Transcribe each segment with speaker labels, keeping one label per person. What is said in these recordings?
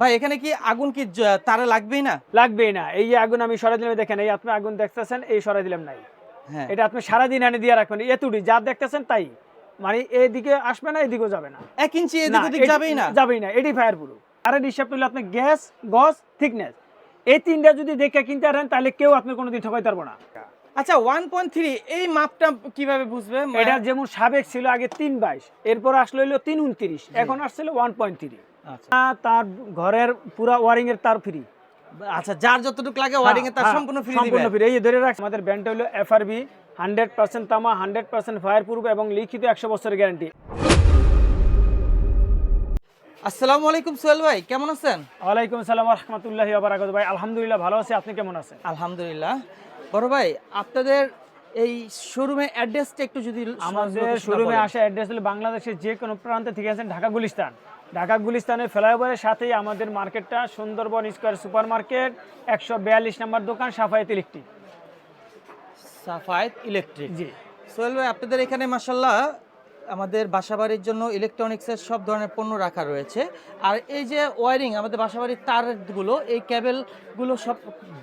Speaker 1: ভাই এখানে কি আগুন কি তারে লাগবেই না?
Speaker 2: লাগবেই না। এই যে আগুন আমি সরাই দিলাম দেখেন এই আপনি আগুন দেখতেছেন এই সরাই দিলাম নাই।
Speaker 1: হ্যাঁ।
Speaker 2: এটা আপনি সারাদিন এনে দিয়ে রাখবেন এতুটি যা দেখতেছেন তাই। মানে এইদিকে আসবে না এদিকেও যাবে না।
Speaker 1: এক ইঞ্চি এদিক ওদিক যাবেই না।
Speaker 2: যাবেই না এটি ফায়ার প্রুফ আর হিসাব করলে আপনি গ্যাস গস থিকনেস এই তিনটা যদি দেখে কিনতে পারেন তাহলে কেউ আপনি কোনোদিন ঠকাইতে পারব না।
Speaker 1: আচ্ছা ওয়ান পয়েন্ট থ্রি এই মাপটা কীভাবে বুঝবে
Speaker 2: এটা যেমন সাবেক ছিল আগে তিন বাইশ এরপর আসলো হলো তিন উনত্রিশ এখন আসছিল ওয়ান পয়েন্ট থ্রি। তার ঘরের পুরা ওয়ারিং এর তার ফ্রি
Speaker 1: আচ্ছা যার যতটুকু লাগে ওয়ারিং এ তার সম্পূর্ণ ফ্রি
Speaker 2: হ্যাঁ, সম্পূর্ণ ফ্রি এই যে ধরে রাখছে আমাদের ব্যান্ডটা হলো এফআরবি হান্ড্রেড পার্সেন্ট তামা হান্ড্রেড পার্সেন্ট ফায়ার প্রুফ এবং লিখিত একশো বছরের গ্যারান্টি
Speaker 1: আসসালামু আলাইকুম সোহেল ভাই কেমন আছেন?
Speaker 2: ওয়ালাইকুম সালাম রহমতুল্লাহি আবরাকাত ভাই আলহামদুলিল্লাহ ভালো আছি। আপনি কেমন আছেন?
Speaker 1: আলহামদুলিল্লাহ। বড় ভাই আপনাদের এই শোরুমে অ্যাড্রেসটা একটু যদি
Speaker 2: আমাদের শোরুমে। আসা অ্যাড্রেস হলো বাংলাদেশের যে কোনো প্রান্তে থেকে আছেন ঢাকা গুলিস্তান। ঢাকা গুলিস্তানের ফ্লাইওভারের সাথেই আমাদের মার্কেটটা সুন্দরবন স্কোয়ার সুপার মার্কেট একশো বিয়াল্লিশ নম্বর দোকান সাফায়েত ইলেকট্রিক।
Speaker 1: সাফায়েত ইলেকট্রিক?
Speaker 2: জি।
Speaker 1: সোহেল ভাই আপনাদের এখানে মাসাল্লাহ আমাদের বাসাবাড়ির জন্য ইলেকট্রনিক্সের সব ধরনের পণ্য রাখা রয়েছে। আর এই যে ওয়ারিং আমাদের বাসাবাড়ির তারগুলো এই ক্যাবেলগুলো সব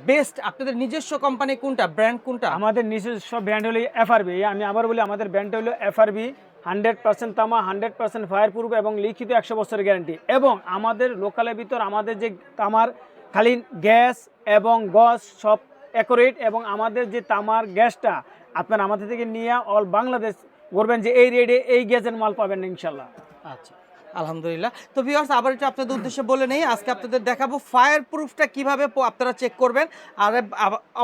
Speaker 1: বেস্ট আপনাদের নিজস্ব কোম্পানি কোনটা ব্র্যান্ড কোনটা?
Speaker 2: আমাদের নিজস্ব ব্র্যান্ড হলো এফআরবি আমি আবার বলি আমাদের ব্র্যান্ডটা হলো এফআরবি হান্ড্রেড পার্সেন্ট তামা, হান্ড্রেড পার্সেন্ট ফায়ার প্রুফ এবং লিখিত একশো বছরের গ্যারান্টি। এবং আমাদের লোকালের ভিতর আমাদের যে তামার খালি গ্যাস এবং গস সব অ্যাকোরেট এবং আমাদের যে তামার গ্যাসটা আপনার আমাদের থেকে নিয়ে অল বাংলাদেশ করবেন যে এই রেডে এই গ্যাসের মাল পাবেন ইনশাল্লাহ।
Speaker 1: আচ্ছা। আলহামদুলিল্লাহ। তো ভিউয়ার্স আবার একটু আপনাদের উদ্দেশ্যে বলে নেই আজকে আপনাদের দেখাবো ফায়ার প্রুফটা কীভাবে আপনারা চেক করবেন। আর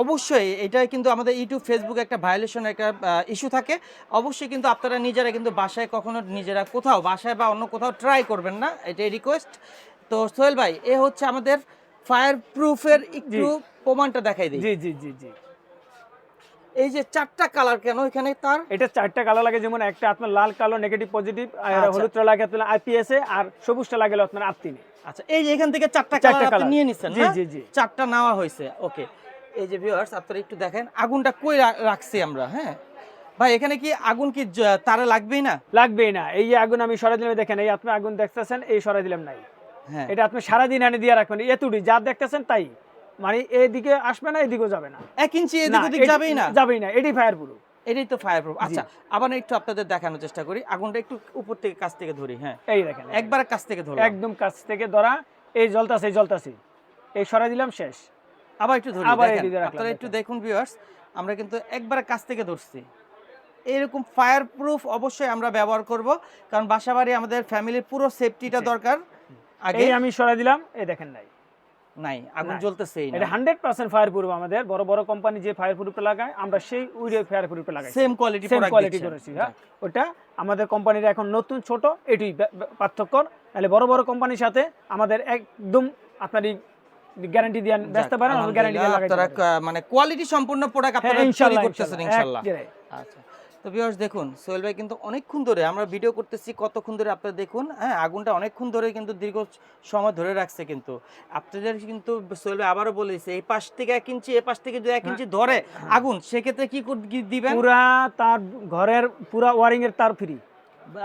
Speaker 1: অবশ্যই এটা কিন্তু আমাদের ইউটিউব ফেসবুকে একটা ভায়োলেশন একটা ইস্যু থাকে। অবশ্যই কিন্তু আপনারা নিজেরা কিন্তু বাসায় কখনো নিজেরা কোথাও বাসায় বা অন্য কোথাও ট্রাই করবেন না এটাই রিকোয়েস্ট তো সোহেল ভাই এ হচ্ছে আমাদের ফায়ার প্রুফের একটু প্রমাণটা দেখাই দিই।
Speaker 2: জি জি জি জি।
Speaker 1: এই যে চারটা কালার কেন এখানে তার?
Speaker 2: এটা চারটা কালার লাগে যেমন একটা আপনার লাল কালো নেগেটিভ পজিটিভ আর
Speaker 1: আচ্ছা।
Speaker 2: হলুদটা লাগে আপনার আইপিএস এ আর সবুজটা লাগে আপনার আত্মিনে।
Speaker 1: আচ্ছা এই যে এখান থেকে চারটা কালার আপনি নিয়ে নিছেন
Speaker 2: জি, জি, জি।
Speaker 1: চারটা নেওয়া হয়েছে ওকে। এই যে ভিউয়ার্স আপনারা একটু দেখেন আগুনটা কই রাখছি আমরা হ্যাঁ? ভাই এখানে কি আগুন কি তারে লাগবেই না?
Speaker 2: লাগবেই না। এই যে আগুন আমি সরাই দিলাম দেখেন এই আপনি আগুন দেখতেছেন এই সরাই দিলাম নাই।
Speaker 1: হ্যাঁ।
Speaker 2: এটা আপনি সারাদিন এনে দিয়ে রাখবেন এতুটি যা দেখতেছেন তাই। মানে এইদিকে আসবে না এদিকেও যাবে না।
Speaker 1: এক ইঞ্চি এদিক ওদিক যাবেই না?
Speaker 2: যাবেই না এটি ফায়ার প্রুফ
Speaker 1: এটাই তো ফায়ার প্রুফ আচ্ছা আবার একটু আপনাদের দেখানোর চেষ্টা করি। আগুনটা একটু উপর থেকে কাছ থেকে ধরি হ্যাঁ।
Speaker 2: এই দেখেন
Speaker 1: একবার কাছ থেকে ধরি
Speaker 2: একদম কাছ থেকে ধরা। এই জলতাছে এই জলতাছে এই সরাই দিলাম শেষ।
Speaker 1: আবার একটু ধরি।
Speaker 2: এদিকে
Speaker 1: আপনারা একটু
Speaker 2: দেখুন।
Speaker 1: ভিউয়ার্স আমরা কিন্তু একবার কাছ থেকে ধরছি। এরকম ফায়ার প্রুফ অবশ্যই আমরা ব্যবহার করব কারণ বাসাবাড়ি আমাদের ফ্যামিলির পুরো সেফটিটা দরকার। আগে
Speaker 2: আমি সরাই দিলাম এই দেখেন নাই।
Speaker 1: নাই আগুন। জ্বলতেছেই
Speaker 2: এটা পার্সেন্ট ফায়ার প্রুফ আমাদের। বড় বড় কোম্পানি যে ফায়ার প্রুফটা লাগায় আমরা সেই উইডে ফায়ার প্রুফটা লাগাই
Speaker 1: সেম কোয়ালিটি
Speaker 2: সেম কোয়ালিটি করেছি হ্যাঁ। ওটা আমাদের কোম্পানির এখন নতুন ছোট এটুই ব্যা- পার্থক্য নাহলে বড় বড় কোম্পানির সাথে আমাদের একদম আপনার গ্যারান্টি দিয়ে বেচতে পারেন গ্যারান্টি দিয়ে
Speaker 1: আপনারা মানে কোয়ালিটি সম্পূর্ণ প্রোডাক্ট
Speaker 2: হ্যাঁ,
Speaker 1: আপনারা তৈরি করতেছেন
Speaker 2: ইনশাআল্লাহ
Speaker 1: আচ্ছা। তো ভিউয়ার্স দেখুন সোহেল ভাই কিন্তু অনেকক্ষণ ধরে আমরা ভিডিও করতেছি কতক্ষণ ধরে আপনারা দেখুন হ্যাঁ আগুনটা অনেকক্ষণ ধরে কিন্তু দীর্ঘ সময় ধরে রাখছে কিন্তু। আপনাদের কিন্তু সোহেল ভাই আবারও বলেছে এই পাশ থেকে এক ইঞ্চি এই পাশ থেকে যদি এক ইঞ্চি ধরে আগুন সেক্ষেত্রে কি দিবেন?
Speaker 2: পুরা তার ঘরের পুরা ওয়ারিং এর তার ফ্রি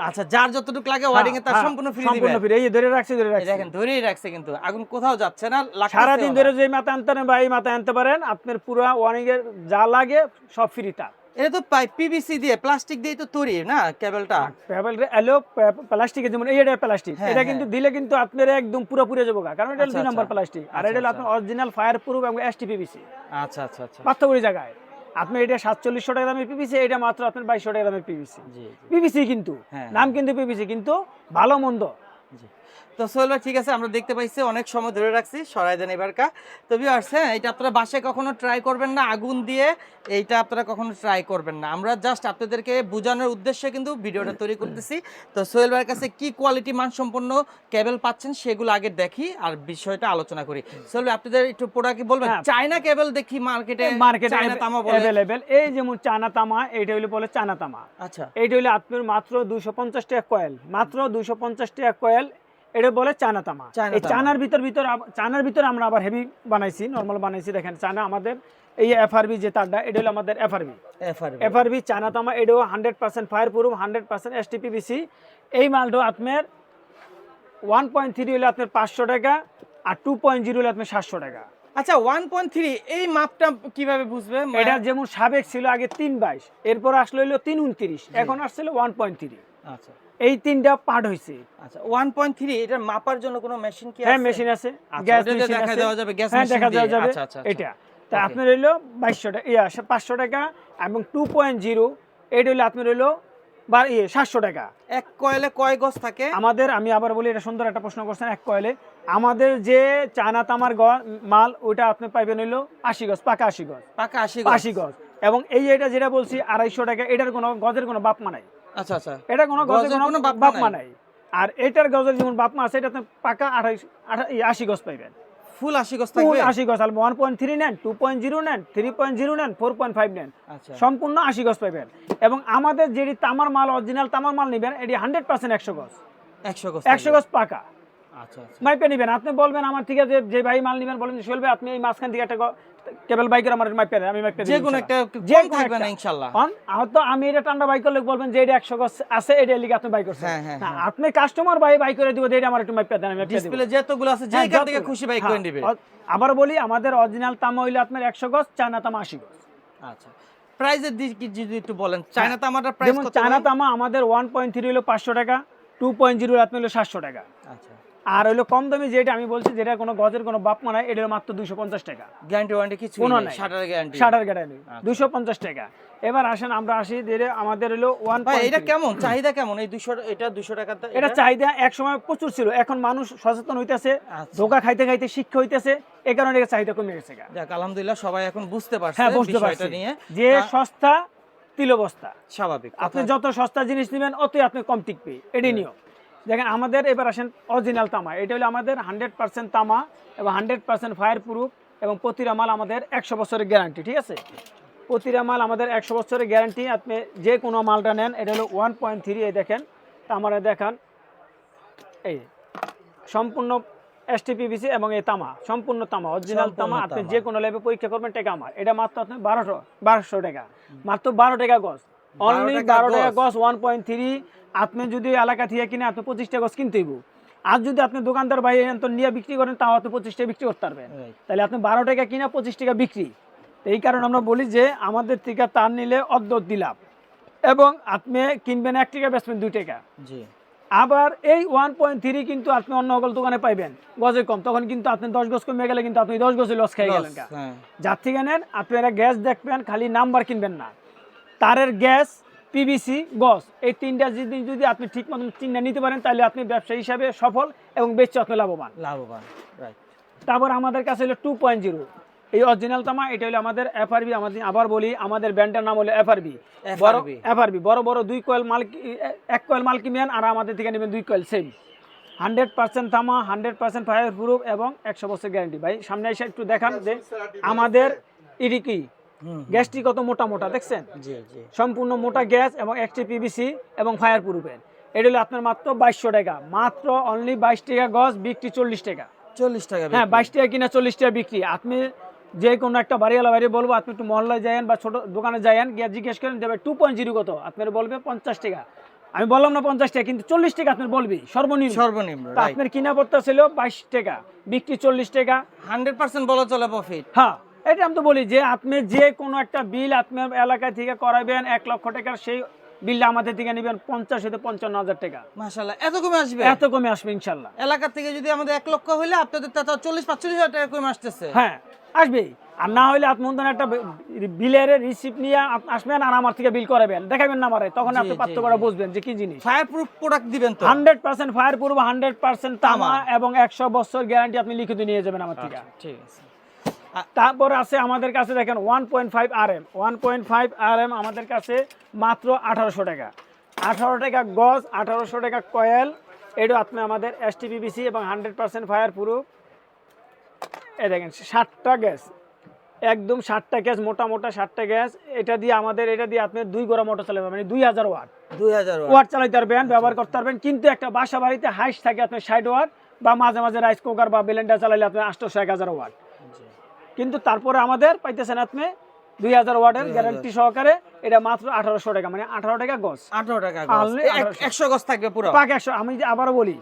Speaker 1: আচ্ছা যার যতটুকু লাগে ওয়ারিং এ তার সম্পূর্ণ ফ্রি
Speaker 2: হ্যাঁ, সম্পূর্ণ ফ্রি এই যে ধরে রাখছে ধরে রাখছে।
Speaker 1: দেখেন ধরেই রাখছে কিন্তু। আগুন কোথাও যাচ্ছে না
Speaker 2: সারাদিন ধরে যে মাথা আনতে পারেন বা এই মাথা আনতে পারেন আপনার পুরা ওয়ারিং এর যা লাগে সব ফ্রি তা
Speaker 1: এটা তো পিভিসি দিয়ে প্লাস্টিক দিয়ে তো তৈরি না কেবলটা
Speaker 2: পেপাল এলো প্লাস্টিকের যেমন এই এটা প্লাস্টিক
Speaker 1: হ্যাঁ,
Speaker 2: এটা
Speaker 1: হ্যাঁ।
Speaker 2: কিন্তু দিলে কিন্তু আপনার একদম পুরো পুরো যাব কারণ এটা
Speaker 1: আচ্ছা,
Speaker 2: দুই নম্বর
Speaker 1: আচ্ছা।
Speaker 2: প্লাস্টিক আর
Speaker 1: আচ্ছা,
Speaker 2: এটা হলো। আপনার অরিজিনাল ফায়ার প্রুফ এবং এসটি পিভিসি
Speaker 1: আচ্ছা আচ্ছা আচ্ছা।
Speaker 2: পার্থক্য জায়গায়। আপনি এটা সাতচল্লিশশো টাকা দামের পিপিসি এটা মাত্র আপনার বাইশশো টাকা দামের পিপিসি পিপিসি কিন্তু
Speaker 1: হ্যাঁ,
Speaker 2: নাম কিন্তু পিপিসি কিন্তু ভালো মন্দ।
Speaker 1: তো সোহেল ভাই ঠিক আছে আমরা দেখতে পাইছি অনেক সময় ধরে রাখছি সরাই দেন এবারকা। তো ভিউয়ার্স হ্যাঁ এটা আপনারা বাসায় কখনো ট্রাই করবেন না আগুন দিয়ে এইটা আপনারা কখনো ট্রাই করবেন না। আমরা জাস্ট আপনাদেরকে বোঝানোর উদ্দেশ্যে কিন্তু ভিডিওটা তৈরি করতেছি। তো সোহেল ভাইয়ের কাছে কি কোয়ালিটি মানসম্পন্ন কেবল পাচ্ছেন সেগুলো আগে দেখি আর বিষয়টা আলোচনা করি। সোহেল ভাই আপনাদের একটু প্রোডাক্ট বলবেন?
Speaker 2: হ্যাঁ।
Speaker 1: চায়না কেবল দেখি মার্কেটে
Speaker 2: মার্কেটে
Speaker 1: চায়না তামা বলে।
Speaker 2: অ্যাভেলেবেল এই যেমন চানা তামা এইটা হইলে বলে চানা তামা।
Speaker 1: আচ্ছা।
Speaker 2: এইটা হইলে আপনার মাত্র দুইশো পঞ্চাশ টাকা কয়েল মাত্র দুইশো পঞ্চাশ টাকা কয়েল এটা বলে চানা তামা। এই। চানার ভিতর ভিতর চানার ভিতর আমরা আবার হেভি বানাইছি নর্মাল বানাইছি। দেখেন চানা আমাদের এই এফআরবি যে তারটা এটা হলো আমাদের এফআরবি
Speaker 1: এফআরবি
Speaker 2: এফআরবি চানা তামা এটাও hundred percent fire proof hundred percent STPVC এই মালটা আপনার ওয়ান পয়েন্ট থ্রি হলে আপনার পাঁচশো টাকা আর টু পয়েন্ট জিরো হলে আপনার সাতশো টাকা।
Speaker 1: আচ্ছা ওয়ান পয়েন্ট থ্রি এই মাপটা কীভাবে বুঝবে
Speaker 2: এটা যেমন সাবেক ছিল আগে তিন বাইশ এরপর আসলে হলো তিন উনত্রিশ এখন আসছিল ওয়ান পয়েন্ট থ্রি
Speaker 1: আচ্ছা।
Speaker 2: এই তিনটা পার্ট হয়েছে
Speaker 1: আচ্ছা ওয়ান পয়েন্ট থ্রি এটা মাপার জন্য কোনো মেশিন কি
Speaker 2: হ্যাঁ মেশিন আছে।
Speaker 1: আচ্ছা,
Speaker 2: গ্যাস মেশিন
Speaker 1: দেখা দেওয়া যাবে, গ্যাস
Speaker 2: হ্যাঁ
Speaker 1: মেশিন
Speaker 2: দেখা দেওয়া যাবে
Speaker 1: আচ্ছা।
Speaker 2: এটা। তা
Speaker 1: Okay.
Speaker 2: আপনার হইল বাইশশো টাকা ইয়া পাঁচশো টাকা এবং টু পয়েন্ট জিরো এটা হইল আপনার হইল বা ইয়ে সাতশো টাকা।
Speaker 1: এক কয়েলে কয় গজ থাকে?
Speaker 2: আমাদের আমি আবার বলি এটা সুন্দর একটা প্রশ্ন করছেন এক কয়েলে। আমাদের যে চায়না তামার মাল ওইটা আপনি পাইবেন হইল আশি গজ পাকা আশি গজ।
Speaker 1: পাকা আশি
Speaker 2: আশি গজ। এবং এই এটা যেটা বলছি আড়াইশো টাকা এটার কোনো গজের কোনো বাপ মা নাই।
Speaker 1: আচ্ছা আচ্ছা।
Speaker 2: এটা কোনো গজের কোনো
Speaker 1: কোনো বাপ মা নাই।
Speaker 2: আর এটার গজের যেমন বাপ মা আছে এটাতে পাকা আঠাশ আশি গজ পাইবেন।
Speaker 1: ফুল আশি গজ থাকবে?
Speaker 2: আশি গজ আর ওয়ান পয়েন্ট থ্রি নেন টু পয়েন্ট জিরো নেন থ্রি পয়েন্ট জিরো নেন ফোর পয়েন্ট ফাইভ নেন।
Speaker 1: আচ্ছা।
Speaker 2: সম্পূর্ণ আশি গজ পাইবেন। এবং আমাদের যেটি তামার মাল অরিজিনাল তামার মাল নেবেন এটি হান্ড্রেড পার্সেন্ট একশো গজ।
Speaker 1: একশো গজ
Speaker 2: একশো। গজ পাকা। মাইপে নেবেন আপনি বলবেন আমার থেকে যে যে ভাই মাল নেবেন বলেন সোহেল ভাই আপনি এই মাঝখান থেকে একটা কেবল বাইকের আমার মাইপে আমি মাইপে
Speaker 1: যে কোনো একটা
Speaker 2: যে কোনো একটা। অন হয়তো আমি এটা টান্ডা বাইক করলে বলবেন যে এটা একশো গজ আছে এটা লিগে আপনি করছেন।
Speaker 1: হ্যাঁ, হ্যাঁ, হ্যাঁ।
Speaker 2: আপনি কাস্টমার ভাই করে দিব এটা আমার একটু মাইপে দেন আমি
Speaker 1: ডিসপ্লে যতগুলো আছে যে থেকে খুশি করে নিবে।
Speaker 2: আবার বলি আমাদের অরিজিনাল তামা হইলে আপনার একশো গজ চায়না তামা আশি গজ।
Speaker 1: আচ্ছা। প্রাইজের দিক যদি একটু বলেন চায়না তামাটার প্রাইস কত
Speaker 2: চায়না তামা আমাদের ওয়ান পয়েন্ট থ্রি হলো পাঁচশো টাকা টু পয়েন্ট জিরো আপনার হলো সাতশো টাকা।
Speaker 1: আচ্ছা।
Speaker 2: আর হলো কম দামি যেটা আমি বলছি যেটা কোনো গজের কোনো বাপ মানায় এটা মাত্র দুশো পঞ্চাশ টাকা।
Speaker 1: গ্যারান্টি ওয়ারেন্টি কিছু
Speaker 2: কোনো
Speaker 1: নাই। শাটার গ্যারান্টি
Speaker 2: ষাটার গ্যারান্টি। দুশো পঞ্চাশ টাকা। এবার আসেন আমরা আসি যে আমাদের হলো ওয়ান
Speaker 1: এটা কেমন? চাহিদা কেমন? এই 200 এটা 200 টাকা
Speaker 2: এটা চাহিদা এক সময় প্রচুর ছিল এখন মানুষ সচেতন হইতেছে
Speaker 1: আচ্ছা।
Speaker 2: ধোকা খাইতে খাইতে শিক্ষা হইতেছে এই কারণে এটা চাহিদা কমে গেছে।
Speaker 1: যাক আলহামদুলিল্লাহ সবাই এখন বুঝতে পারছে
Speaker 2: হ্যাঁ বুঝতে পারছি।
Speaker 1: নিয়ে।
Speaker 2: যে সস্তা তিলবস্তা
Speaker 1: স্বাভাবিক
Speaker 2: আপনি যত সস্তা জিনিস নেবেন অতই আপনি কম টিকবে এটাই নিয়ম। দেখেন আমাদের এবার আসেন অরিজিনাল তামা। এটা হলো আমাদের হান্ড্রেড পার্সেন্ট তামা এবং হান্ড্রেড পার্সেন্ট ফায়ার প্রুফ এবং প্রতিটা মাল আমাদের একশো বছরের গ্যারান্টি ঠিক আছে? প্রতিটা মাল আমাদের একশো বছরের গ্যারান্টি আপনি যে কোনো মালটা নেন এটা হলো ওয়ান পয়েন্ট থ্রি এই দেখেন। তামারে দেখান। এই সম্পূর্ণ এসটিপিবিসি এবং এই তামা সম্পূর্ণ তামা অরিজিনাল তামা। আপনি যে কোনো ল্যাবে পরীক্ষা করবেন টাকা আমার। এটা মাত্র আপনি বারোশো বারোশো টাকা। মাত্র বারো টাকা গজ। অনলি বারো টাকা
Speaker 1: গজ।
Speaker 2: গজ ওয়ান পয়েন্ট থ্রি আপনি যদি এলাকা থেকে কিনে আপনি পঁচিশ টাকা গজ কিনতে হইব। আর যদি আপনি দোকানদার ভাই তো নিয়ে বিক্রি করেন তাও আপনি পঁচিশ টাকা বিক্রি করতে পারবেন। তাহলে আপনি বারো টাকা কিনা পঁচিশ টাকা বিক্রি। এই কারণে আমরা বলি যে আমাদের থেকে তার নিলে অর্ধ দিলাম এবং আপনি কিনবেন এক টাকা বেচবেন দুই টাকা।
Speaker 1: জি।
Speaker 2: আবার এই ওয়ান পয়েন্ট থ্রি কিন্তু আপনি অন্য সকল দোকানে পাইবেন গজে কম। তখন কিন্তু আপনি দশ গজ কমে গেলে কিন্তু আপনি দশ গজে লস খেয়ে গেলেন।
Speaker 1: হ্যাঁ।
Speaker 2: যার থেকে নেন আপনারা গ্যাস দেখবেন খালি নাম্বার কিনবেন না। তারের গ্যাস পিভিসি গস এই তিনটা যদি যদি আপনি ঠিক মতন চিন্তা নিতে পারেন তাহলে আপনি ব্যবসা হিসাবে সফল এবং বেচে আপনি লাভবান।
Speaker 1: লাভবান রাইট
Speaker 2: তারপর আমাদের কাছে হলো টু পয়েন্ট জিরো এই অরিজিনাল তামা এটা হলো আমাদের এফআরবি আমাদের আবার বলি আমাদের ব্র্যান্ডের নাম হলো এফআরবি বড় এফআরবি বড় বড় দুই কয়েল মালকি এক কয়েল মাল কিনবেন আর আমাদের থেকে নেবেন দুই কয়েল সেম হান্ড্রেড পার্সেন্ট তামা হান্ড্রেড পার্সেন্ট ফায়ার প্রুফ এবং একশো বছর গ্যারান্টি ভাই সামনে এসে একটু দেখান যে আমাদের ইডি কি? গ্যাসটি কত মোটা মোটা দেখছেন? সম্পূর্ণ মোটা গ্যাস এবং একটি পিভিসি এবং ফায়ার প্রুফের এটা হলো আপনার মাত্র বাইশশো টাকা। মাত্র অনলি বাইশ টাকা গজ বিক্রি চল্লিশ টাকা।
Speaker 1: 40 টাকা
Speaker 2: হ্যাঁ বাইশ টাকা কিনা চল্লিশ টাকা বিক্রি। আপনি যে কোনো একটা বাড়িওয়ালা বাড়ি বলব আপনি একটু মহল্লায় যায়েন বা ছোট দোকানে যায়েন গিয়ে জিজ্ঞেস করেন দেবে টু পয়েন্ট জিরো কত? আপনার বলবে পঞ্চাশ টাকা। আমি বললাম না পঞ্চাশ টাকা কিন্তু চল্লিশ টাকা আপনার বলবি। সর্বনিম্ন।
Speaker 1: সর্বনিম্ন
Speaker 2: আপনার কিনা পড়তা ছিল বাইশ টাকা বিক্রি চল্লিশ টাকা।
Speaker 1: 100% বলা চলে প্রফিট
Speaker 2: হ্যাঁ। এটা আমি তো বলি যে আপনি যে কোনো একটা বিল আপনার এলাকা থেকে করাবেন এক লক্ষ টাকার সেই বিলটা আমাদের থেকে নেবেন পঞ্চাশ হতে পঞ্চান্ন হাজার টাকা।
Speaker 1: মাশাআল্লাহ। এত কমে আসবে?
Speaker 2: এত কমে আসবে ইনশাল্লাহ
Speaker 1: এলাকা থেকে যদি আমাদের 1 লক্ষ হইলে আপনাদের তা 40 45 হাজার টাকা কমে আসতেছে।
Speaker 2: হ্যাঁ আসবে আর না হলে আপনি একটা বিলের রিসিপ্ট নিয়ে আসবেন আর আমার থেকে বিল করাবেন। দেখাবেন না আমারে তখন আপনি পার্থক্যটা
Speaker 1: জি।
Speaker 2: বুঝবেন যে কি জিনিস।
Speaker 1: ফায়ার প্রুফ প্রোডাক্ট দিবেন তো?
Speaker 2: Hundred percent fire proof hundred percent তামা
Speaker 1: তামা।
Speaker 2: এবং একশো বছর গ্যারান্টি আপনি লিখিত নিয়ে যাবেন আমার থেকে।
Speaker 1: ঠিক আছে।
Speaker 2: তারপর আছে আমাদের কাছে দেখেন one point five R M one point five R M আমাদের কাছে মাত্র আঠারোশো টাকা। আঠারো টাকা গজ আঠারোশো টাকা কয়েল এটা আপনি আমাদের এস টিপিবিসি এবং হান্ড্রেড পার্সেন্ট ফায়ার প্রুফ এই দেখেন ষাটটা গ্যাস একদম ষাটটা গ্যাস মোটা মোটা ষাটটা গ্যাস এটা দিয়ে আমাদের এটা দিয়ে আপনি দুই গোড়া মোটর চালাবেন মানে দুই হাজার ওয়াট।
Speaker 1: 2000 ওয়াট।
Speaker 2: ওয়াট চালাইতে পারবেন ব্যবহার করতে পারবেন কিন্তু একটা বাসা বাড়িতে হাইস থাকে আপনার ষাট ওয়াট বা মাঝে মাঝে রাইস কুকার বা ব্লেন্ডার চালাইলে আপনার আটশোশো এক হাজার ওয়াট। কিন্তু তারপরে আমাদের পাইতেছেন আপনি দুই হাজার ওয়াটের গ্যারান্টি সহকারে এটা মাত্র আঠারোশো টাকা মানে আঠারো টাকা গজ।
Speaker 1: 18 টাকা
Speaker 2: Only
Speaker 1: গজ
Speaker 2: 1800
Speaker 1: 100 গজ থাকবে পুরো?
Speaker 2: পাক একশো। আমি যে আবারও বলি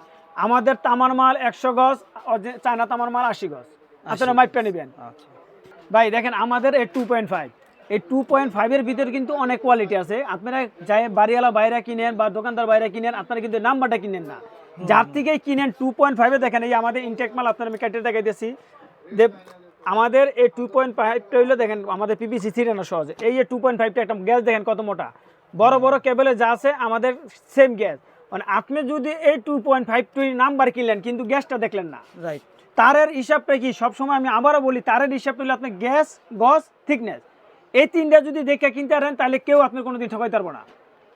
Speaker 2: আমাদের তামার মাল একশো গজ চায়না তামার মাল আশি গজ। আপনারা মাইপটা নেবেন।
Speaker 1: আচ্ছা।
Speaker 2: ভাই দেখেন আমাদের এই টু পয়েন্ট ফাইভ এই টু পয়েন্ট ফাইভের ভিতরে কিন্তু অনেক কোয়ালিটি আছে। আপনারা যাই বাড়িওয়ালা বাইরে কিনেন বা দোকানদার বাইরে কিনেন আপনারা কিন্তু নাম্বারটা কিনেন না। যার থেকে কিনেন টু পয়েন্ট ফাইভে দেখেন এই আমাদের ইনটেক মাল আপনার আমি কেটে দেখাইতেছি। যে আমাদের এই টু পয়েন্ট ফাইভটা হইল দেখেন আমাদের পিপিসি থ্রি না সহজে। এই যে টু পয়েন্ট ফাইভটা একটা গ্যাস দেখেন কত মোটা। বড় বড় কেবলে যা আছে আমাদের সেম গ্যাস। মানে আপনি যদি এই two point five two number কিনলেন কিন্তু গ্যাসটা দেখলেন না।
Speaker 1: রাইট
Speaker 2: তারের হিসাবটা কি? সবসময় আমি আবারও বলি তারের হিসাবটা হলো আপনার গ্যাস গস থিকনেস এই তিনটা যদি দেখে কিনতে পারেন তাহলে কেউ আপনি কোনোদিন ঠকাইতে পারব না।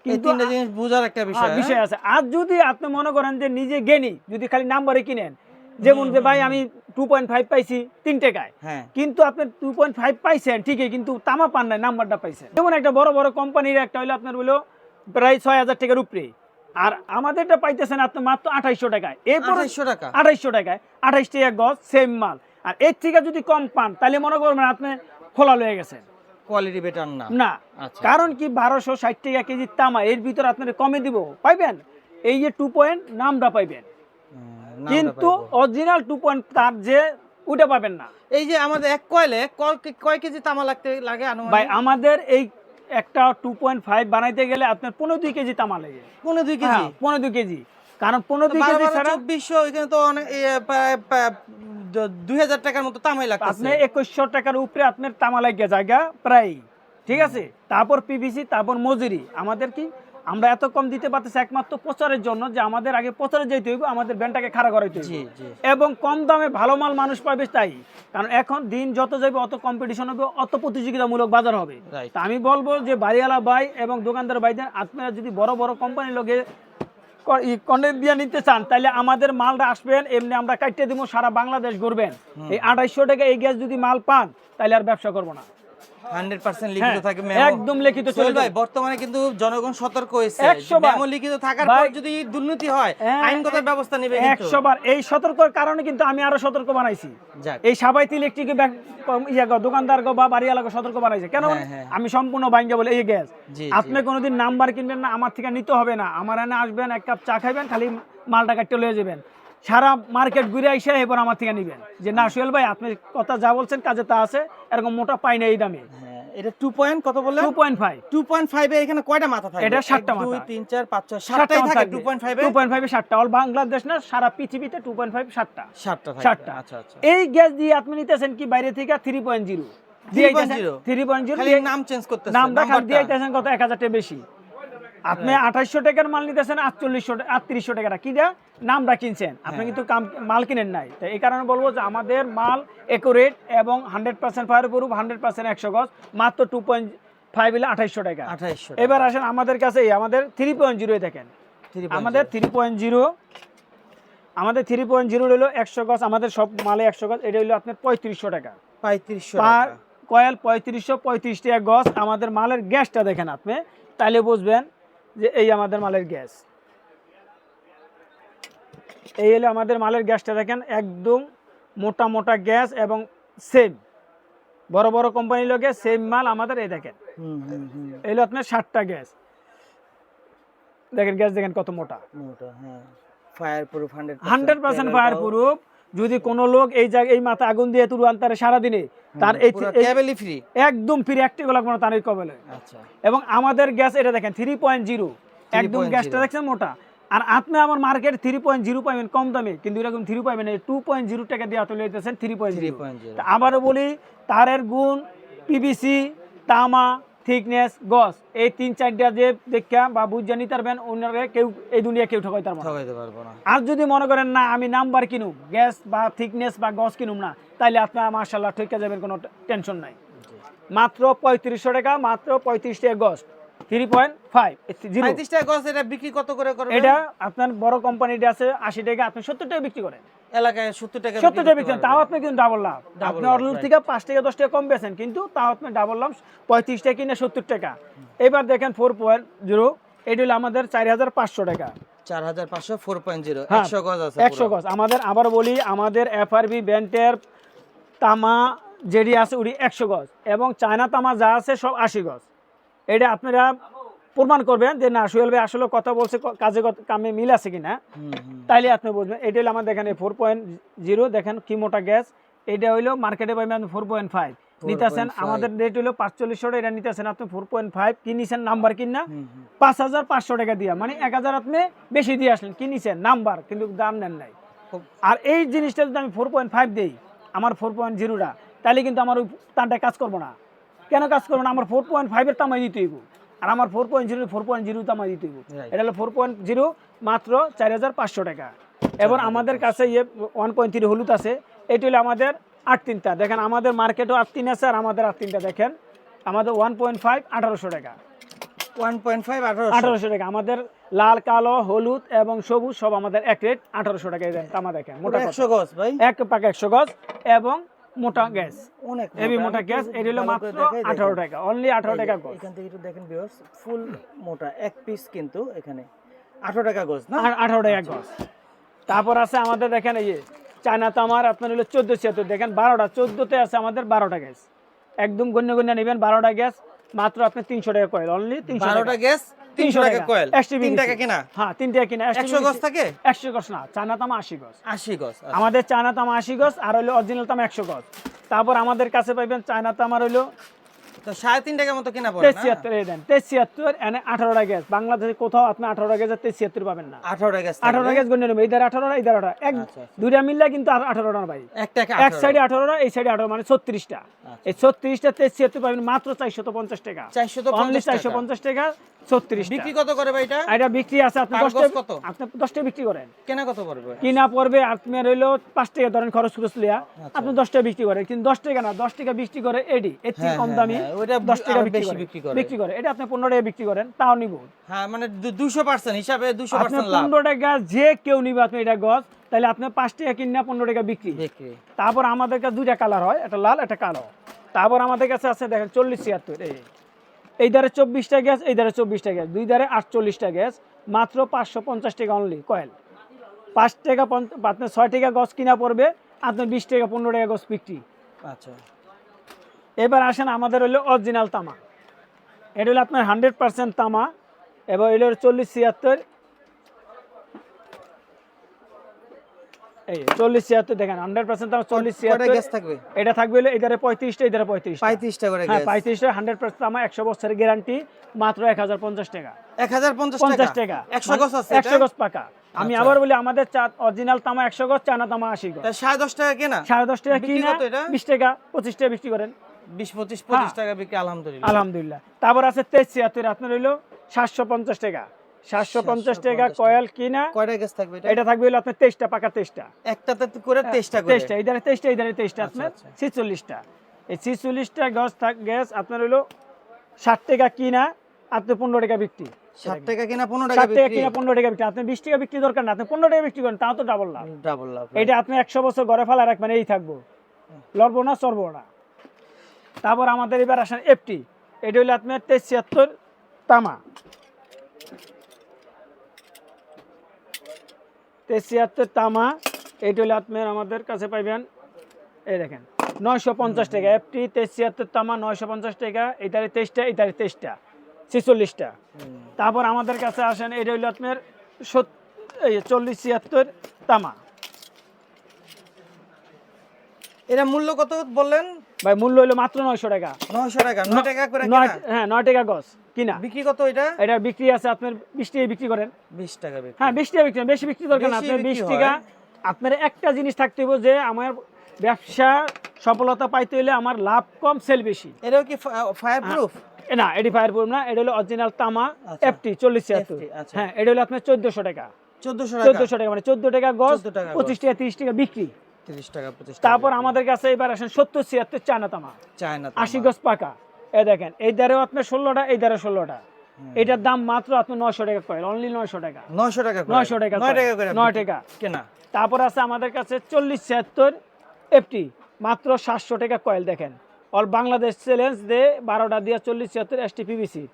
Speaker 2: কিন্তু
Speaker 1: জিনিস বোঝার একটা বিষয়
Speaker 2: হ্যাঁ, বিষয় আছে। আর যদি আপনি মনে করেন যে নিজে জ্ঞানী যদি খালি নাম্বারে কিনেন যেমন যে ভাই আমি টু পয়েন্ট ফাইভ পাইছি তিন টাকায়
Speaker 1: হ্যাঁ।
Speaker 2: কিন্তু আপনি টু পয়েন্ট ফাইভ পাইছেন ঠিকই কিন্তু তামা পান নাই নাম্বারটা পাইছেন। যেমন একটা বড় বড় কোম্পানির একটা হলো আপনার হলো প্রায় ছয় হাজার টাকার উপরে। আর আমাদেরটা পাইতেছেন আপনি মাত্র আঠাইশশো টাকায়। এরপর
Speaker 1: আঠাইশশো টাকা?
Speaker 2: আঠাইশশো টাকায় আঠাইশ টাকা গজ সেম মাল। আর এর থেকে যদি কম পান তাহলে মনে করবেন আপনি খোলা লয়ে গেছেন।
Speaker 1: কোয়ালিটি বেটার না?
Speaker 2: না।
Speaker 1: আচ্ছা।
Speaker 2: কারণ কি বারোশো ষাট টাকা কেজি তামা এর ভিতরে আপনার কমে দিব পাইবেন? এই যে টু পয়েন্ট নামটা পাইবেন। কিন্তু অরিজিনাল টু পয়েন্ট তার যে ওটা পাবেন না।
Speaker 1: এই যে আমাদের এক কয়েলে কয় কেজি তামা লাগতে লাগে
Speaker 2: ভাই আমাদের এই একটা টু পয়েন্ট ফাইভ বানাইতে গেলে আপনার পনেরো দুই কেজি তামা লাগে।
Speaker 1: পনেরো দুই কেজি?
Speaker 2: হ্যাঁ পনেরো দুই কেজি। কারণ পনেরো দুই কেজি ছাড়া
Speaker 1: চব্বিশশো এখানে তো অনেক দুই হাজার টাকার মতো তামাই
Speaker 2: আপনি একুশশো টাকার উপরে আপনার তামা লাগিয়ে জায়গা প্রায় ঠিক আছে? তারপর পিভিসি তারপর মজুরি। আমাদের কি আমরা এত কম দিতে পারতেছি একমাত্র প্রচারের জন্য যে আমাদের আগে প্রচারে যেতে হইব আমাদের ব্যান্ডটাকে খাড়া করাইতে হইব। এবং কম দামে ভালো মাল মানুষ পাবে তাই। কারণ এখন দিন যত যাবে অত কম্পিটিশন হবে অত প্রতিযোগিতামূলক বাজার হবে। তা আমি বলব যে বাড়িওয়ালা ভাই এবং দোকানদার ভাইদের আপনারা যদি বড় বড় কোম্পানির লোকে কন্টেন্ট দিয়ে নিতে চান তাহলে আমাদের মালটা আসবেন এমনি আমরা কাটতে দিব সারা বাংলাদেশ ঘুরবেন। এই আঠাইশশো টাকা এই গ্যাস যদি মাল পান তাহলে আর ব্যবসা করব না।
Speaker 1: লিখিত
Speaker 2: হ্যাঁ,
Speaker 1: থাকে
Speaker 2: একদম লিখিত চলে
Speaker 1: ভাই বর্তমানে কিন্তু জনগণ সতর্ক হয়েছে মেমো লিখিত থাকার পর যদি দুর্নীতি হয়
Speaker 2: হ্যাঁ,
Speaker 1: আইনগত ব্যবস্থা নেবে কিন্তু।
Speaker 2: একশো বার। এই সতর্কর কারণে কিন্তু আমি আরও সতর্ক বানাইছি। এই সাবাইতি ইলেকট্রিক দোকানদার বা সতর্ক বানাইছে। কেন। আমি সম্পূর্ণ বাইঙ্গা বলে এই গ্যাস। আপনি কোনোদিন নাম্বার কিনবেন না আমার থেকে নিতে হবে না। আমার এনে আসবেন এক কাপ চা খাইবেন খালি মালটা কাটতে লয়ে যাবেন। সারা মার্কেট ঘুরে আইসে এবার আমার থেকে নিবেন। যে না সোহেল ভাই আপনি কথা যা বলছেন কাজে তা আছে এরকম মোটা পাই না এই দামে।
Speaker 1: হ্যাঁ এটা টু পয়েন্ট কত বললেন?
Speaker 2: Two point five
Speaker 1: two point five এখানে কয়টা মাথা থাকে
Speaker 2: এটা সাতটা
Speaker 1: এক, দুই তিন চার পাঁচ ছয় সাতটাই থাকে টু পয়েন্ট ফাইভে
Speaker 2: টু পয়েন্ট ফাইভে সাতটা। অল বাংলাদেশ না সারা পৃথিবীতে টু পয়েন্ট ফাইভ সাতটা।
Speaker 1: সাতটা
Speaker 2: সাতটা।
Speaker 1: আচ্ছা আচ্ছা।
Speaker 2: এই গ্যাস দিয়ে আপনি নিতেছেন কি বাইরে থেকে three point zero three point zero
Speaker 1: নাম চেঞ্জ
Speaker 2: নামটা দিয়ে কত? এক বেশি। আপনি আঠাইশশো টাকার মাল নিতেছেন আটচল্লিশশো আটত্রিশশো টাকাটা। কি দেয়া? নামটা কিনছেন আপনি
Speaker 1: হ্যাঁ।
Speaker 2: কিন্তু মাল কিনেন নাই। তো এই কারণে বলব যে আমাদের মাল একুরেট এবং hundred percent fireproof hundred percent একশো গজ মাত্র টু পয়েন্ট ফাইভ হলে আঠাইশশো টাকা।
Speaker 1: আঠাইশশো
Speaker 2: এবার আসেন আমাদের কাছে আমাদের থ্রি পয়েন্ট জিরো দেখেন। আমাদের থ্রি পয়েন্ট জিরো আমাদের থ্রি পয়েন্ট জিরো হলো একশো গজ আমাদের সব মালে একশো গজ এটা হলো আপনার পঁয়ত্রিশশো টাকা।
Speaker 1: পঁয়ত্রিশশো
Speaker 2: পার কয়েল পঁয়ত্রিশশো পঁয়ত্রিশ টাকা গজ আমাদের মালের গ্যাসটা দেখেন আপনি তাইলে বুঝবেন যে এই আমাদের মালের গ্যাস। এই হলো আমাদের মালের গ্যাসটা দেখেন একদম মোটা মোটা গ্যাস এবং সেম বড় বড় কোম্পানির লোকে সেম মাল আমাদের এই দেখেন। এই হলো আপনার ষাটটা গ্যাস। দেখেন গ্যাস দেখেন কত মোটা।
Speaker 1: মোটা হ্যাঁ। Fire proof hundred
Speaker 2: percent fire proof যদি কোনো লোক এই জায়গায় এই মাথা আগুন দিয়ে তুরু আনতারে সারাদিনে তার এই
Speaker 1: ফ্রি
Speaker 2: একদম ফ্রি একটিও লাগবে না তার কবলে
Speaker 1: আচ্ছা।
Speaker 2: এবং আমাদের গ্যাস এটা দেখেন থ্রি পয়েন্ট জিরো একদম গ্যাসটা দেখছেন মোটা। আর আপনি আমার মার্কেট থ্রি পয়েন্ট জিরো পাবেন কম দামে কিন্তু এরকম থ্রি পাবেন টু পয়েন্ট জিরো টাকা দিয়ে তুলে দিতেছেন থ্রি পয়েন্ট জিরো আবারও বলি তারের গুণ পিভিসি তামা থিকনেস গস এই তিন চারটা যে দেখা বা বুঝে নিতে পারবেন অন্যরা কেউ এই দুনিয়া কেউ ঠকাইতে পারবে না।
Speaker 1: ঠকাইতে পারব না।
Speaker 2: আর যদি মনে করেন না আমি নাম্বার কিনুম গ্যাস বা থিকনেস বা গস কিনুম না তাইলে আপনার মার্শাল্লাহ ঠকে যাবেন কোনো টেনশন নাই। মাত্র পঁয়ত্রিশশো টাকা মাত্র পঁয়ত্রিশ টাকা গস। থ্রি পয়েন্ট ফাইভ
Speaker 1: পঁয়ত্রিশ টাকা গছ এটা বিক্রি কত করে করবে
Speaker 2: এটা আপনার বড় কোম্পানিটা আছে আশি টাকা আপনি সত্তর টাকা বিক্রি করেন।
Speaker 1: এলাকায় সত্তর টাকা
Speaker 2: সত্তর টাকা বিক্রি তাও আপনি কিন্তু ডাবল লাভ। আপনি অর্ডার থেকে পাঁচ টাকা দশ টাকা কম বেছেন কিন্তু তাও আপনি ডাবল লাভ পঁয়ত্রিশ টাকা কিনে সত্তর টাকা। এবার দেখেন ফোর পয়েন্ট জিরো এটি হলো আমাদের চার হাজার পাঁচশো টাকা। হ্যাঁ,
Speaker 1: একশো গজ
Speaker 2: আমাদের আবার বলি আমাদের এফআরবি ব্যান্ডের তামা যেটি আছে ওটি একশো গজ। এবং চায়না তামা যা আছে সব আশি গজ। এটা আপনারা প্রমাণ করবেন যে না সোহেল ভাই আসলে কথা বলছে কাজে কামে মিল আছে কিনা। তাইলে আপনি বুঝবেন। এটা হলো আমাদের এখানে ফোর পয়েন্ট জিরো দেখেন কি মোটা গ্যাস এটা হইল মার্কেটে পাইবেন আপনি ফোর পয়েন্ট ফাইভ নিতেছেন আমাদের রেট হলো পাঁচচল্লিশশো টাকা এটা নিতেছেন আপনি ফোর পয়েন্ট ফাইভ কি নিছেন নাম্বার কিনা। পাঁচ হাজার পাঁচশো টাকা দিয়া। মানে এক হাজার আপনি বেশি দিয়ে আসলেন। কি নিছেন? নাম্বার কিন্তু দাম নেন নাই। আর এই জিনিসটা যদি আমি ফোর পয়েন্ট ফাইভ দিই আমার ফোর পয়েন্ট জিরোটা তাহলে কিন্তু আমার ওই তানটা কাজ করব না। কেন কাজ করব না? আমার ফোর পয়েন্ট ফাইভের তামাই দিতে হইব আর আমার four point zero four point zero তামাই দিতে হইব এটা হলো ফোর পয়েন্ট জিরো মাত্র চার হাজার পাঁচশো টাকা। এবার আমাদের কাছে ইয়ে ওয়ান পয়েন্ট থ্রি হলুদ আছে। এটি হলো আমাদের আট তিনটা। দেখেন আমাদের মার্কেটও আট তিন আছে আর আমাদের আট তিনটা। দেখেন আমাদের ওয়ান পয়েন্ট ফাইভ আঠারোশো টাকা।
Speaker 1: 1.5 1800
Speaker 2: আঠারোশো। টাকা। আমাদের লাল কালো হলুদ এবং সবুজ সব আমাদের এক রেট আঠারোশো টাকা দেন তামা দেখেন। মোটা
Speaker 1: একশো
Speaker 2: কথা।
Speaker 1: 100 গজ ভাই।
Speaker 2: এক পাকে একশো গজ এবং মোটা গ্যাস।
Speaker 1: অনেক
Speaker 2: হেভি
Speaker 1: মোটা।
Speaker 2: গ্যাস এটা হলো মাত্র
Speaker 1: দেখাই, দেখেন।
Speaker 2: আঠারো টাকা অনলি আঠারো
Speaker 1: এই যে,
Speaker 2: টাকা গজ।
Speaker 1: এখান থেকে একটু দেখেন ভিউয়ার্স ফুল মোটা এক পিস কিন্তু এখানে। 18 টাকা গজ না?
Speaker 2: আর আঠারো টাকা গজ। তারপর আছে আমাদের দেখেন এই যে চায়না তামার আপনার হলো চোদ্দ ছিয়াত্তর। দেখেন বারোটা চোদ্দোতে আছে আমাদের বারোটা গ্যাস। একদম গণ্য গণ্য নেবেন বারোটা গ্যাস। মাত্র আপনি তিনশো টাকা কয়েল অনলি তিনশো
Speaker 1: 12টা গ্যাস 300 টাকা কয়েল। 3 টাকা কিনা?
Speaker 2: হ্যাঁ তিন টাকা কিনা।
Speaker 1: 100 গজ থাকে?
Speaker 2: একশো গজ না চায়না তামা আশি গজ।
Speaker 1: 80 গজ আচ্ছা।
Speaker 2: আমাদের চায়না তামা আশি গজ আর হলো অরিজিনাল তামা একশো গজ। তারপর আমাদের কাছে পাইবেন চায়না তামার হইল
Speaker 1: তো 3.5 টাকা মতো কিনা পড়ে
Speaker 2: তেইশ ছিয়াত্তর এই দেন তেইশ ছিয়াত্তর এনে আঠারোটা গ্যাস। বাংলাদেশে কোথাও আপনি আঠারোটা গ্যাস তেইশ ছিয়াত্তর পাবেন না।
Speaker 1: 18 টাকা
Speaker 2: আঠারোটা গ্যাস গণ্য নেবে ইধার আঠারোটা ইধার আঠারো। এক
Speaker 1: আচ্ছা, আচ্ছা।
Speaker 2: দুইটা মিললে কিন্তু আঠারোটা ভাই।
Speaker 1: এক
Speaker 2: এক সাইডে আঠারোটা এই সাইডে আঠারো মানে ছত্রিশটা।
Speaker 1: আচ্ছা।
Speaker 2: এই ছত্রিশটা তেইশ ছিয়াত্তর পাবেন মাত্র চারশো পঞ্চাশ টাকা।
Speaker 1: 450
Speaker 2: অনলি চারশো পঞ্চাশ টাকা ছত্রিশ
Speaker 1: বিক্রি কত করে ভাই এটা?
Speaker 2: এটা বিক্রি আছে আপনি দশটা
Speaker 1: কত?
Speaker 2: আপনি দশটা বিক্রি করেন।
Speaker 1: কেনা কত পড়বে?
Speaker 2: কিনা পড়বে আপনার হইল পাঁচ টাকা ধরেন খরচ খরচ লিয়া।
Speaker 1: আচ্ছা।
Speaker 2: আপনি দশ টাকা বিক্রি করেন কিন্তু দশ টাকা না দশ টাকা বিক্রি করে এডি। এর থেকে
Speaker 1: হ্যাঁ,
Speaker 2: কম
Speaker 1: হ্যাঁ,
Speaker 2: দামি
Speaker 1: ওইটা
Speaker 2: দশ টাকা
Speaker 1: বেশি বিক্রি করে।
Speaker 2: বিক্রি করে। এটা আপনি পনেরো টাকা বিক্রি করেন তাও নিব।
Speaker 1: হ্যাঁ মানে 200% হিসাবে 200%
Speaker 2: আপনি
Speaker 1: লাভ।
Speaker 2: পনেরো টাকা যে কেউ নিবে আপনি এটা গছ তাহলে আপনি পাঁচ টাকা কিনা পনেরো টাকা বিক্রি।
Speaker 1: বিক্রি।
Speaker 2: তারপর আমাদের কাছে দুইটা কালার হয় একটা লাল একটা কালো। তারপর আমাদের কাছে আছে দেখেন চল্লিশ ছিয়াত্তর এই। এই ধারে চব্বিশটা গ্যাস এই ধারে চব্বিশটা গ্যাস দুই ধারে আটচল্লিশটা গ্যাস মাত্র পাঁচশো পঞ্চাশ টাকা অনলি কয়েল। পাঁচ টাকা আপনার ছয় টাকা গছ কিনা পড়বে আপনার বিশ টাকা পনেরো টাকা গছ বিক্রি।
Speaker 1: আচ্ছা।
Speaker 2: এবার আসেন আমাদের হলো অরিজিনাল তামা। এটা হলো আপনার হান্ড্রেড পার্সেন্ট তামা এবং এটা হলো চল্লিশ ছিয়াত্তর। এই চল্লিশ ছিয়াত্তর দেখেন হান্ড্রেড পার্সেন্ট তামা চল্লিশ ছিয়াত্তর।
Speaker 1: গ্যাস থাকবে?
Speaker 2: এটা থাকবে হলো এধারে পঁয়ত্রিশটা এধারে পঁয়ত্রিশ
Speaker 1: 35 করে
Speaker 2: হ্যাঁ পঁয়ত্রিশটা হান্ড্রেড পার্সেন্ট তামা একশো বছরের গ্যারান্টি মাত্র এক হাজার পঞ্চাশ টাকা।
Speaker 1: 1050
Speaker 2: পঞ্চাশ
Speaker 1: টাকা?
Speaker 2: টাকা।
Speaker 1: 100
Speaker 2: একশো গজ পাকা। আমি
Speaker 1: আচ্ছা।
Speaker 2: আবার বলি আমাদের অরিজিনাল তামা একশো গজ চায়না তামা আশি গজ
Speaker 1: তা 10.5 টাকা কেনা?
Speaker 2: সাড়ে দশ টাকা কিনা? বিশ টাকা পঁচিশ টাকা বিক্রি করেন।
Speaker 1: 20 25
Speaker 2: হ্যাঁ।
Speaker 1: 25 টাকা বিক্রি আলহামদুলিল্লাহ।
Speaker 2: আলহামদুলিল্লাহ। তারপর আছে তেইশ ছিয়াত্তর আপনার হইল সাতশো পঞ্চাশ টাকা। সাতশো পঞ্চাশ টাকা কয়েল কিনা?
Speaker 1: কয়টা গ্যাস থাকবে এটা?
Speaker 2: এটা থাকবে হলো আপনার তেইশটা পাকা তেইশটা।
Speaker 1: একটাতে করে 23 টাকা করে।
Speaker 2: তেইশটা ইধারে তেইশটা ইধারে তেইশটা আপনার। ছিচল্লিশটা। এই ছিচল্লিশটা থাক গ্যাস আপনার হইল ষাট টাকা কিনা আপনি পনেরো টাকা বিক্রি।
Speaker 1: 60 টাকা কিনা 15 টাকা
Speaker 2: ষাট টাকা কিনা পনেরো টাকা বিক্রি। আপনি বিশ টাকা বিক্রি দরকার না আপনি পনেরো টাকা বিক্রি করেন তাও তো ডাবল লাভ।
Speaker 1: ডাবল লাভ
Speaker 2: এটা আপনি একশো বছর ঘরে ফেলা রাখবেন এই থাকব। লড়বো না চড়বো না। তারপর আমাদের এবার আসেন এফটি। এটা হলো আপনার তেইশ ছিয়াত্তর তামা। তেইশ ছিয়াত্তর তামা এটা হলো আপনার আমাদের কাছে পাইবেন এই দেখেন নয়শো পঞ্চাশ টাকা। এফটি তেইশ ছিয়াত্তর তামা নয়শো পঞ্চাশ টাকা এটারে তেইশটা এটারে তেইশটা ছেচল্লিশটা। তারপর আমাদের কাছে আসেন এটা হলো আপনার সত- চল্লিশ ছিয়াত্তর তামা।
Speaker 1: এটা মূল্য কত বললেন?
Speaker 2: ভাই মূল্য হলো মাত্র নয়শো টাকা।
Speaker 1: 900 টাকা 9 টাকা করে কিনা?
Speaker 2: হ্যাঁ নয় টাকা গছ কিনা।
Speaker 1: বিক্রি কত এটা?
Speaker 2: এটা বিক্রি আছে আপনার বিশ টাকা বিক্রি করেন।
Speaker 1: 20 টাকা বিক্রি।
Speaker 2: হ্যাঁ বিশ টাকা বিক্রি বেশি বিক্রি দরকার না আপনার বিশ
Speaker 1: বিক্রি
Speaker 2: টাকা। আপনার একটা জিনিস থাকতে হবে যে আমার ব্যবসা সফলতা পাইতে হলে আমার লাভ কম সেল বেশি।
Speaker 1: এটাও কি ফায়ার প্রুফ
Speaker 2: না এটি ফায়ার প্রুফ না এটা হলো অরিজিনাল তামা
Speaker 1: আচ্ছা।
Speaker 2: এফটি চল্লিশ ছিয়াত্তর।
Speaker 1: FT, আচ্ছা।
Speaker 2: হ্যাঁ এটা হলো আপনার চোদ্দশো টাকা।
Speaker 1: 1400 টাকা।
Speaker 2: চোদ্দশো টাকা মানে চোদ্দ টাকা
Speaker 1: 14 টাকা গজ।
Speaker 2: পঁচিশ টাকা তিরিশ টাকা বিক্রি।
Speaker 1: 30 টাকা 25
Speaker 2: তারপর আমাদের কাছে এবার আসেন সত্তর ছিয়াত্তর চায়না তামা
Speaker 1: চায়না
Speaker 2: আশি গজ পাকা। এই দেখেন এই দ্বারেও আপনার ষোলোটা এই দ্বারে ষোলোটা। এটার দাম মাত্র আপনার নয়শো টাকা কয়েল অনলি নয়শো টাকা।
Speaker 1: 900 টাকা
Speaker 2: নয়শো টাকা
Speaker 1: 9 টাকা করে
Speaker 2: নয় টাকা।
Speaker 1: কেনা?
Speaker 2: তারপর আছে আমাদের কাছে চল্লিশ ছিয়াত্তর এফটি মাত্র সাতশো টাকা কয়েল দেখেন। অল বাংলাদেশ চ্যালেঞ্জ দে বারোটা দিয়ে চল্লিশ ছিয়াত্তর এস টি পিবিসি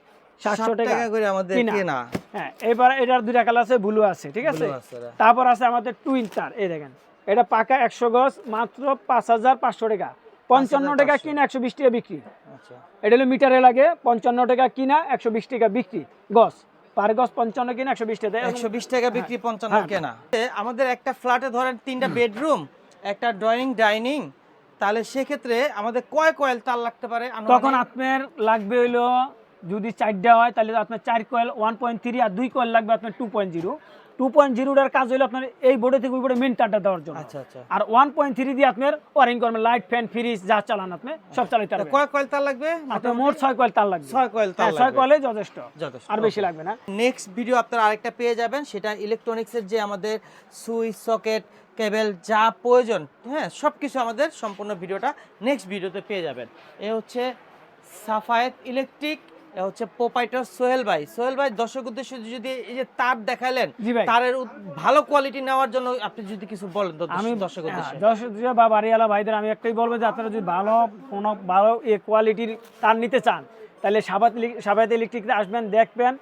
Speaker 2: সাতশো টাকা।
Speaker 1: করে আমাদের
Speaker 2: কিনা। হ্যাঁ এবার এটার দুইটা কালার আছে ব্লু আছে ঠিক আছে. তারপর আছে আমাদের টুইন তার এই দেখেন। এটা পাকা একশো গজ মাত্র পাঁচ হাজার পাঁচশো টাকা। পঞ্চান্ন টাকা কিনা একশো বিশ টাকা বিক্রি।
Speaker 1: আচ্ছা।
Speaker 2: এটা হলো মিটারে লাগে পঞ্চান্ন টাকা কিনা একশো বিশ টাকা বিক্রি। গছ পার গছ পঞ্চান্ন কিনা একশো বিশ টাকা।
Speaker 1: একশো বিশ টাকা বিক্রি পঞ্চান্ন
Speaker 2: হ্যাঁ।
Speaker 1: কেনা। আমাদের একটা ফ্ল্যাটে ধরেন তিনটা বেডরুম একটা ড্রয়িং ডাইনিং তাহলে সেক্ষেত্রে আমাদের কয় কয়েল তার লাগতে পারে
Speaker 2: তখন আপনার লাগবে হইল যদি চারটা হয় তাহলে আপনার চার কয়েল ওয়ান পয়েন্ট থ্রি আর দুই কয়েল লাগবে আপনার two point zero two point জিরোটার কাজ হলো আপনার এই বোর্ডে থেকে ওই বোর্ডে মেন তারটা দেওয়ার জন্য।
Speaker 1: আচ্ছা আচ্ছা।
Speaker 2: আর ওয়ান পয়েন্ট থ্রি দিয়ে আপনার ওয়ারিং করবেন লাইট ফ্যান ফ্রিজ যা চালান আপনি সব চালাইতে
Speaker 1: তা
Speaker 2: পারবেন
Speaker 1: কয় কয়েল তার লাগবে?
Speaker 2: আপনার মোট ছয় কয়েল তার লাগবে।
Speaker 1: ছয় কয়েল তার
Speaker 2: হ্যাঁ, ছয়। কয়েলে যথেষ্ট।
Speaker 1: যথেষ্ট
Speaker 2: আর বেশি লাগবে না।
Speaker 1: নেক্সট ভিডিও আপনারা আরেকটা পেয়ে যাবেন সেটা ইলেকট্রনিক্সের যে আমাদের সুইচ সকেট কেবল যা প্রয়োজন হ্যাঁ সব কিছু আমাদের সম্পূর্ণ ভিডিওটা নেক্সট ভিডিওতে পেয়ে যাবেন। এ হচ্ছে সাফায়েত ইলেকট্রিক হচ্ছে সোহেল ভাই। সোহেল ভাই দর্শক উদ্দেশ্যে যদি এই যে তার দেখালেন তারের ভালো কোয়ালিটি নেওয়ার জন্য আপনি যদি কিছু বলেন
Speaker 2: আমি
Speaker 1: দর্শক উদ্দেশ্যে।
Speaker 2: দর্শক বা বাড়িওয়ালা ভাইদের আমি একটাই বলব যে আপনারা যদি ভালো কোনো ভালো এ কোয়ালিটির তার নিতে চান তাহলে সাবাত সাবাত ইলেকট্রিকে আসবেন দেখবেন।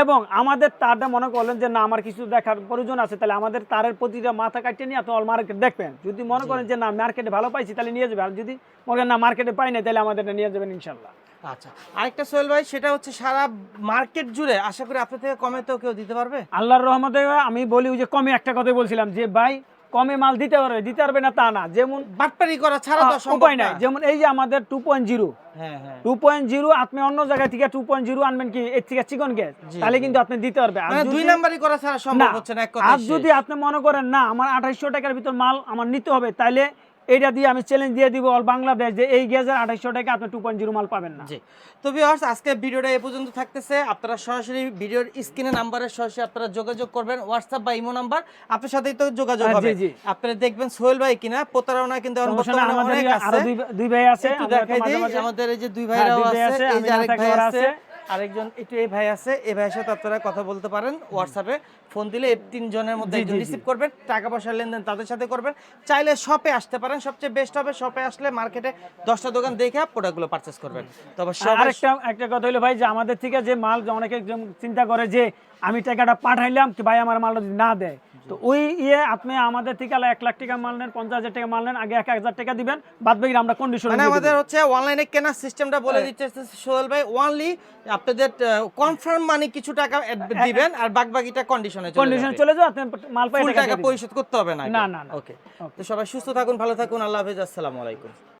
Speaker 2: এবং আমাদের তারটা মনে করলেন যে না আমার কিছু দেখার প্রয়োজন আছে তাহলে আমাদের তারের প্রতিটা মাথা কাটিয়ে নিয়ে আপনি অল মার্কেট দেখবেন। যদি মনে করেন যে না মার্কেটে ভালো পাইছি তাহলে নিয়ে যাবেন। আর যদি মনে করেন না মার্কেটে পাই না তাহলে আমাদের নিয়ে যাবেন ইনশাল্লাহ।
Speaker 1: আচ্ছা আরেকটা সোহেল ভাই সেটা হচ্ছে সারা মার্কেট জুড়ে আশা করি আপনার থেকে কমে তো কেউ দিতে পারবে?
Speaker 2: আল্লাহর রহমতে আমি বলি যে কমে একটা কথা বলছিলাম যে ভাই কমে মাল দিতে পারবে দিতে পারবে না তা না যেমন
Speaker 1: বাটপারি করা ছাড়া তো
Speaker 2: উপায় নাই। যেমন এই যে আমাদের টু পয়েন্ট জিরো
Speaker 1: হ্যাঁ হ্যাঁ।
Speaker 2: টু পয়েন্ট জিরো আপনি অন্য জায়গা থেকে টু পয়েন্ট জিরো আনবেন কি এর থেকে চিকন গ্যাস তাহলে কিন্তু আপনি দিতে পারবে।
Speaker 1: মানে দুই নাম্বারই করা ছাড়া সম্ভব হচ্ছে না
Speaker 2: আর যদি আপনি মনে করেন না আমার আঠাইশশো টাকার ভিতর মাল আমার নিতে হবে তাহলে এইটা দিয়ে আমি চ্যালেঞ্জ দিয়ে দিব অল বাংলাদেশ যে এই গ্যাসের আঠাইশশো টাকা আপনি টু পয়েন্ট জিরো মাল পাবেন না।
Speaker 1: জি। তো ভিউয়ার্স আজকে ভিডিওটা এই পর্যন্ত থাকতেছে। আপনারা সরাসরি ভিডিওর স্ক্রিনে নাম্বারে সরাসরি আপনারা যোগাযোগ করবেন। হোয়াটসঅ্যাপ বা ইমো নাম্বার আপনার সাথেই তো যোগাযোগ
Speaker 2: হ্যাঁ,
Speaker 1: হবে। আপনারা দেখবেন সোহেল ভাই কিনা প্রতারণা কিন্তু
Speaker 2: আমাদের
Speaker 1: অনেক আছে।
Speaker 2: দুই ভাই আছে
Speaker 1: দেখাই দিই আমাদের এই যে দুই
Speaker 2: হ্যাঁ,
Speaker 1: ভাইরাও
Speaker 2: ভাই
Speaker 1: আছে এই যে আরেক ভাই আছে। আরেকজন একটু এই ভাই আছে এই ভাইয়ের সাথে আপনারা কথা বলতে পারেন হোয়াটসঅ্যাপে ফোন দিলে এই তিনজনের মধ্যে একজন। রিসিভ করবেন টাকা পয়সার লেনদেন তাদের সাথে করবেন। চাইলে শপে আসতে পারেন সবচেয়ে বেস্ট হবে শপে আসলে মার্কেটে দশটা দোকান দেখে প্রোডাক্টগুলো পারচেস করবেন। তবে
Speaker 2: আরেকটা একটা কথা হলো ভাই যে আমাদের থেকে যে মাল অনেকে চিন্তা করে যে আমি টাকাটা পাঠাইলাম কি ভাই আমার মালটা যদি না দেয়। তো ওই ইয়ে আপনি আমাদের থেকে আলা এক লাখ টাকা মাল নেন পঞ্চাশ হাজার টাকা মাল নেন আগে এক হাজার টাকা দিবেন বাদ বাকি আমরা কন্ডিশন
Speaker 1: মানে আমাদের হচ্ছে অনলাইনে কেনার সিস্টেমটা বলে দিচ্ছে সোহেল ভাই ওনলি আপনাদের কনফার্ম মানি কিছু টাকা দিবেন আর বাকি বাকিটা কন্ডিশনে চলে
Speaker 2: কন্ডিশন চলে যাও আপনি মাল পাই টাকা।
Speaker 1: পরিশোধ করতে হবে
Speaker 2: না, না, না।
Speaker 1: ওকে তো সবাই সুস্থ থাকুন ভালো থাকুন আল্লাহ হাফেজ আসসালামু আলাইকুম।